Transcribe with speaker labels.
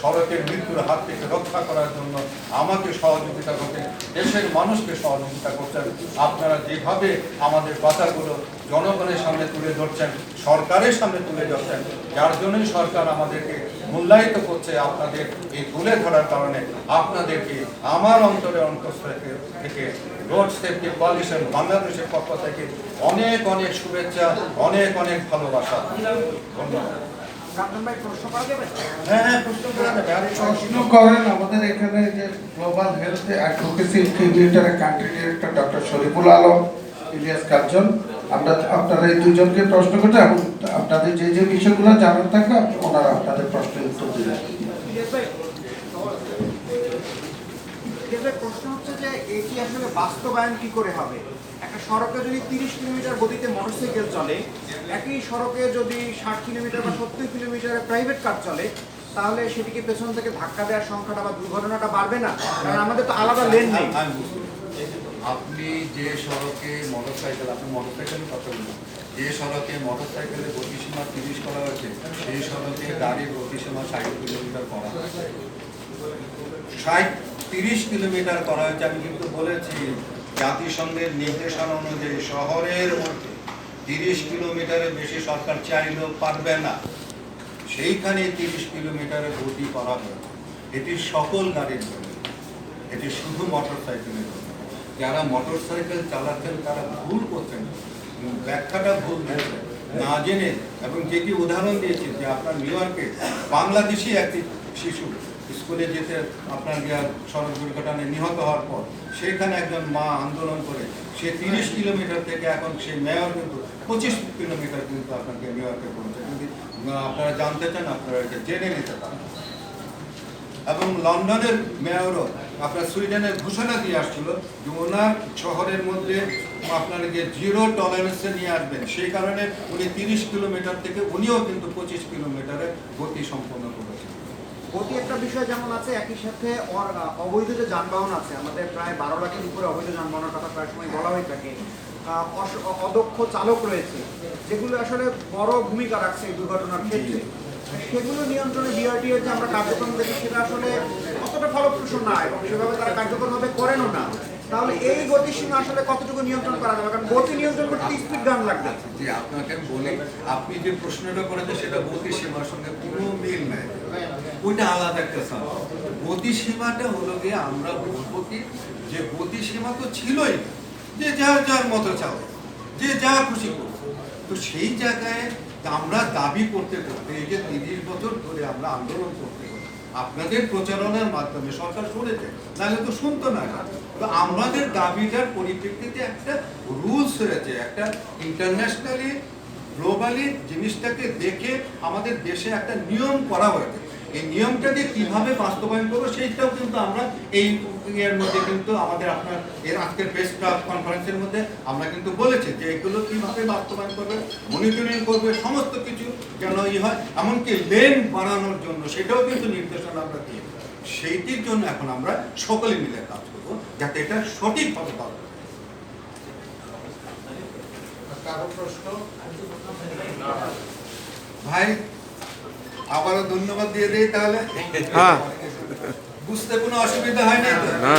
Speaker 1: সড়কের মৃত্যুর হাত থেকে রক্ষা করার জন্য আমাকে সহযোগিতা করছেন দেশের মানুষকে সহযোগিতা করছেন। আপনারা যেভাবে আমাদের কথাগুলো জনগণের সামনে তুলে ধরছেন, সরকারের সামনে তুলে ধরছেন, যার জন্যই সরকার আমাদেরকে মূল্যায়িত করছে আপনাদের এই তুলে ধরার কারণে, আপনাদেরকে আমার অন্তরে অন্তঃস্থ থেকে- রোড সেফটি কোয়ালিশন বাংলাদেশের পক্ষ থেকে অনেক অনেক শুভেচ্ছা, অনেক অনেক ভালোবাসা। ধন্যবাদ। হ্যাঁ হ্যাঁ প্রশ্ন
Speaker 2: করেন, আমাদের এখানে যে global health country doctor Shariful Alam এই দুজনকে প্রশ্ন আপনাদের যে যে বিষয়গুলো জানার থাকবে, ওনারা আপনাদের প্রশ্নের উত্তর দিবেন
Speaker 3: ইলিয়াস ভাই ইলিয়াস ভাই প্রশ্ন হচ্ছে যে এটি আসলে বাস্তবায়ন কি করে হবে? একটা সড়কে যদি তিরিশ কিলোমিটার গতিতে মোটরসাইকেল চলে, একই সড়কে যদি ষাট কিলোমিটার বা সত্তর কিলোমিটার প্রাইভেট কার চলে, তাহলে সেটিকে পেছন থেকে ধাক্কা দেওয়ার সংখ্যাটা বা দুর্ঘটনাটা বাড়বে না? কারণ আমাদের তো আলাদা লেন নেই।
Speaker 1: আপনি যে সড়কে মোটরসাইকেল আপনি মোটরসাইকেলের কথা বলুন যে সড়কে মোটরসাইকেলের গতিসীমা তিরিশ করা হয়েছে, সেই সড়কে গাড়ির গতিসীমা ষাট কিলোমিটার করা হয়েছে। ষাট তিরিশ কিলোমিটার করা হয়েছে। আমি কিন্তু বলেছি, জাতিসংঘের নির্দেশনা অনুযায়ী শহরের মধ্যে তিরিশ কিলোমিটারের বেশি সরকার চাইলেও পারবে না। সেইখানে তিরিশ কিলোমিটারের গতি করা হয়েছে এটি সকল গাড়ির জন্য। এটি শুধু মোটর সাইকেলের জন্য। যারা মোটর সাইকেল চালাচ্ছেন, তারা ভুল করছেন। ব্যাখ্যাটা ভুল দিয়েছেন না জেনে, এবং যেটি উদাহরণ দিয়েছি যে আপনার নিউ ইয়র্কে বাংলাদেশি একটি শিশু স্কুলে যেতে আপনার সড়ক দুর্ঘটনায় নিহত হওয়ার পর সেখানে একজন মা আন্দোলন করে সে তিরিশ কিলোমিটার থেকে এখন সে মেয়র কিন্তু পঁচিশ কিলোমিটার কিন্তু আপনাকে নিউ ইয়র্কে পৌঁছে যদি আপনারা জানতে চান আপনারা এটা জেনে নিতে পারেন। এবং লন্ডনের মেয়রও আপনার সুইডেনের ঘোষণা দিয়ে আসছিল যে ওনার শহরের মধ্যে আপনার যে জিরো টলারেন্সে নিয়ে আসবেন। সেই কারণে উনি তিরিশ কিলোমিটার থেকে উনিও কিন্তু পঁচিশ কিলোমিটারে গতি সম্পন্ন করেছেন।
Speaker 3: গতি একটা বিষয় যেমন আছে একই সাথে অবৈধ যে যানবাহন আছে আমাদের প্রায় বারো লাখের উপরে অবৈধ যানবাহনের কথা প্রায় সময় বলা হয়ে থাকে অদক্ষ চালক রয়েছে যেগুলো আসলে বড় ভূমিকা রাখছে এই দুর্ঘটনার ক্ষেত্রে। সেগুলো নিয়ন্ত্রণে বিআরটি এর যে আমরা কার্যক্রম দেখি সেটা আসলে অতটা ফলপ্রসূ না এবং সেভাবে তারা কার্যকরভাবে করেনও না। তাহলে এই গতিসীমা আসলে কতটুকু নিয়ন্ত্রণ করা যাবে? কারণ গতি নিয়ন্ত্রণ করতে স্পিড গান লাগবে।
Speaker 1: যে আপনাকে বলি আপনি যে প্রশ্নটা করেছেন সেটা গতি সীমার সঙ্গে কোনো মিল নাই। ওইটা আলাদা একটা সাবজেক্ট গতি সীমাটা হলো গিয়ে আমরা বুঝব কি যে গতি সীমা তো ছিলই যে যার যার মতো চাও যে যা খুশি করছে তো সেই জায়গায় আমরা দাবি করতে করতে এই যে তিরিশ বছর ধরে আমরা আন্দোলন করতে আপনাদের প্রচারণার মাধ্যমে সরকার শুনেছে নাহলে তো শুনতো না তো আমাদের দাবিটার পরিপ্রেক্ষিতে একটা রুলস রয়েছে, একটা ইন্টারন্যাশনালি গ্লোবালি জিনিসটাকে দেখে আমাদের দেশে একটা নিয়ম করা হয়েছে। এই নিয়মটা দিয়ে কীভাবে বাস্তবায়ন করব সেইটাও কিন্তু আমরা এই এর মধ্যে কিন্তু আমাদের আপনার এর আজকের প্রেস কনফারেন্সের মধ্যে আমরা কিন্তু বলেছি যে এগুলো কীভাবে বাস্তবায়ন করবে মনিটরিং করবে সমস্ত কিছু যেন ই হয় এমনকি লেন বাড়ানোর জন্য সেটাও কিন্তু নির্দেশনা আমরা দিই সেইটির জন্য এখন আমরা সকলে মিলে কাজ করব যাতে এটা সঠিকভাবে
Speaker 2: কারও প্রশ্ন?
Speaker 1: ভাই আবারও ধন্যবাদ দিয়ে দিই তাহলে?
Speaker 4: হ্যাঁ।
Speaker 1: বুঝতে কোনো অসুবিধা হয়নি তো?
Speaker 4: না।